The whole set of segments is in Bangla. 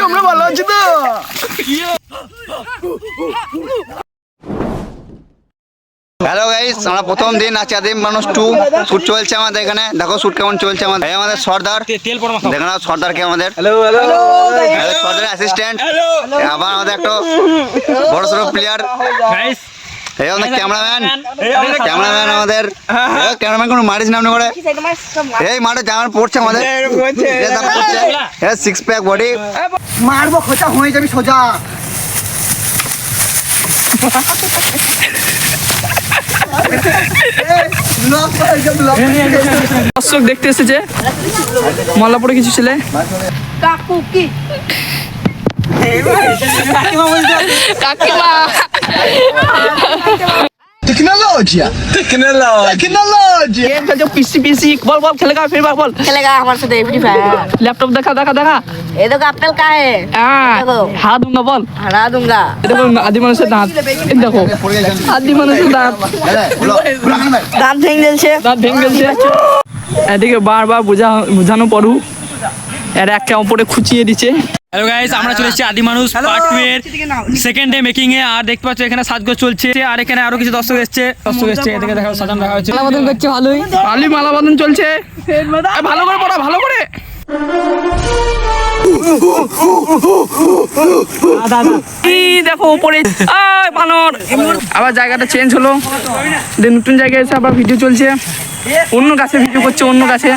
তোমরা ভালো আছো তো? হ্যালো গাইস আমরা প্রথম দিন আছে আদিম মানুষ টু শুট চলছে আমাদের এখানে। দেখো শুট কেমন চলছে আমাদের। এই আমাদের সর্দার। দেখো না সর্দারকে আমাদের। হ্যালো হ্যালো সর্দার অ্যাসিস্ট্যান্ট আবার আমাদের একটা বড় সড়ো প্লেয়ার এই আমাদের ক্যামেরাম্যান। ক্যামেরাম্যান। আমাদের ক্যামেরাম্যান। কোনো মারিস নাম করে। এই মাঠে জামার পড়ছে আমাদের। সিক্স প্যাক বডি মারবো খোঁচা হয়ে যাবি সোজা। দর্শক দেখতে এসেছে মল্লাপুরে কিছু ছেলে। কাকু কি? টেকনোলজিয়া টেকনোলজি गेम खेलते हो पीसी पीसी बॉल बॉल खेलेगा फिर बॉल खेलेगा हमारे साथ फ्री फायर लैपटॉप देखा देखा देखा ये देखो एप्पल का है हाँ देखो हाथ दूंगा बॉल हरा दूंगा ये देखो आदि মানুষের দাঁত এই দেখো আদি মানুষের দাঁত দাঁত ভেঙে গেছে দাঁত ভেঙে গেছে এদিকে বারবার বোঝা বোঝানো পড়ু এর একটা ওপরে খুঁচিয়ে দিচ্ছে হ্যালো গাইস আমরা চলে এসেছি আদি মানুষ পার্ট টু এর সেকেন্ড ডে মেকিং এ। আর দেখতে পাচ্ছ এখানে সাজগোজ চলছে আর এখানে আরও কিছু দর্শক এসেছে। দর্শক এসছে এদিকে দেখা সাজানো দেখা হচ্ছে মালাবদন করছে ভালোই। ভালোই মালাবদন চলছে। ভালো করে পড়া ভালো করে। দেখো উপরে। বানর। আবার জায়গাটা চেঞ্জ হলো। নতুন জায়গায় এসে আবার ভিডিও চলছে। অন্য গাছে ভিডিও করছে অন্য গাছে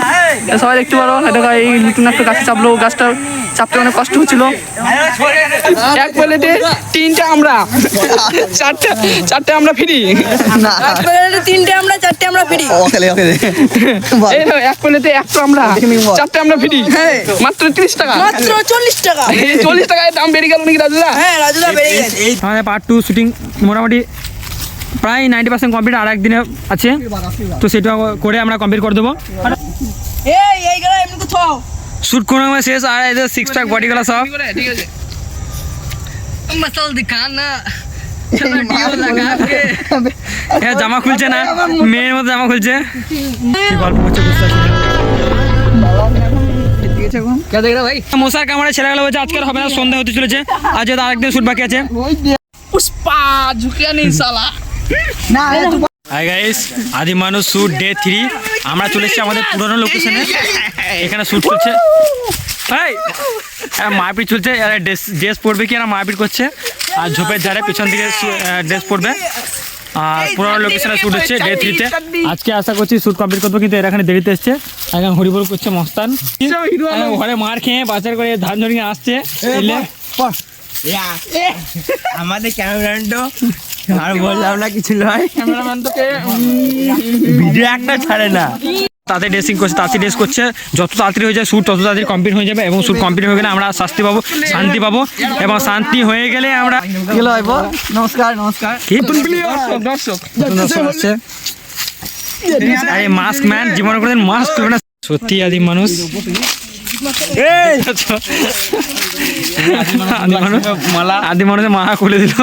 সবাই দেখতে পারো এটা এই নতুন একটা গাছে চাপলো গাছটা চাপতে অনেক কষ্ট হচ্ছিল এক প্লেটে তিনটা আমরা চারটে চারটে আমরা ফ্রি তিনটে আমরা চারটে আমরা ফ্রি এই দেখো, এক প্লেটে একটা আমরা চারটে আমরা ফ্রি মাত্র তিরিশ টাকা মাত্র চল্লিশ টাকা এই চল্লিশ টাকায় দাম বেড়ে গেল নাকি রাজুদা হ্যাঁ রাজুদা বেড়ে গেছে আমাদের পার্ট টু শুটিং মোটামুটি প্রায় নাইনটি পার্সেন্ট কমপ্লিট আর একদিনে আছে। তো সেটা করে আমরা কমপ্লিট করে দেবো। এই এই গেলা শুট কোনো আমার শেষ আর এদের সিক্স প্যাক বডিগুলো সব। ঠিক আছে মসল দিখানা হ্যাঁ জামা খুলছে না? মেয়ের মতো জামা খুলছে। কি গল্প করছে বুঝতে মশার কামড়ে ছেলেগুলো বলছে আজকে হবে না সন্ধ্যা হতে চলেছে। আজ আরেকদিন শুট বাকি আছে। পুষ্পা ঝুঁকিয়া নেই সালা হাই গাইস আদি মানুষ শুট ডে থ্রি আমরা চলে এসেছি আমাদের পুরোনো লোকেশনে এখানে শুট করছে মারপিট চলছে। এরা ড্রেস ড্রেস পরবে কি? এরা মারপিট করছে। আর ঝোপের ধারে পিছন দিকে ড্রেস পরবে। আর পুরোনো লোকেশনে শুট হচ্ছে ডে থ্রিতে আজকে আশা করছি শুট কমপ্লিট করব কিন্তু এরা এখানে দেরিতে এসছে। এখন হরিবল করছে মস্তান। ঘরে মার খেয়ে বাজার করে ধান ঝরিয়ে আসছে। আমাদের ক্যামেরাম্যান তো আর বললাম না কিছু নয়। ভিডিও একটা ছাড়ে না। তাতে ড্রেসিং করছে তাতে ড্রেস করছে। যত তাড়াতাড়ি হয়ে যায় শ্যুট তত তাড়াতাড়ি কমপ্লিট হয়ে যাবে এবং শ্যুট কমপ্লিট হয়ে গেলে আমরা শাস্তি পাবো শান্তি পাবো এবং শান্তি হয়ে গেলে আমরা নমস্কার আরে মাস্ক ম্যান জীবনে কোনোদিন মাস্ক সত্যি আদি মানুষ। আদি মানুষের মালা খুলে দিল।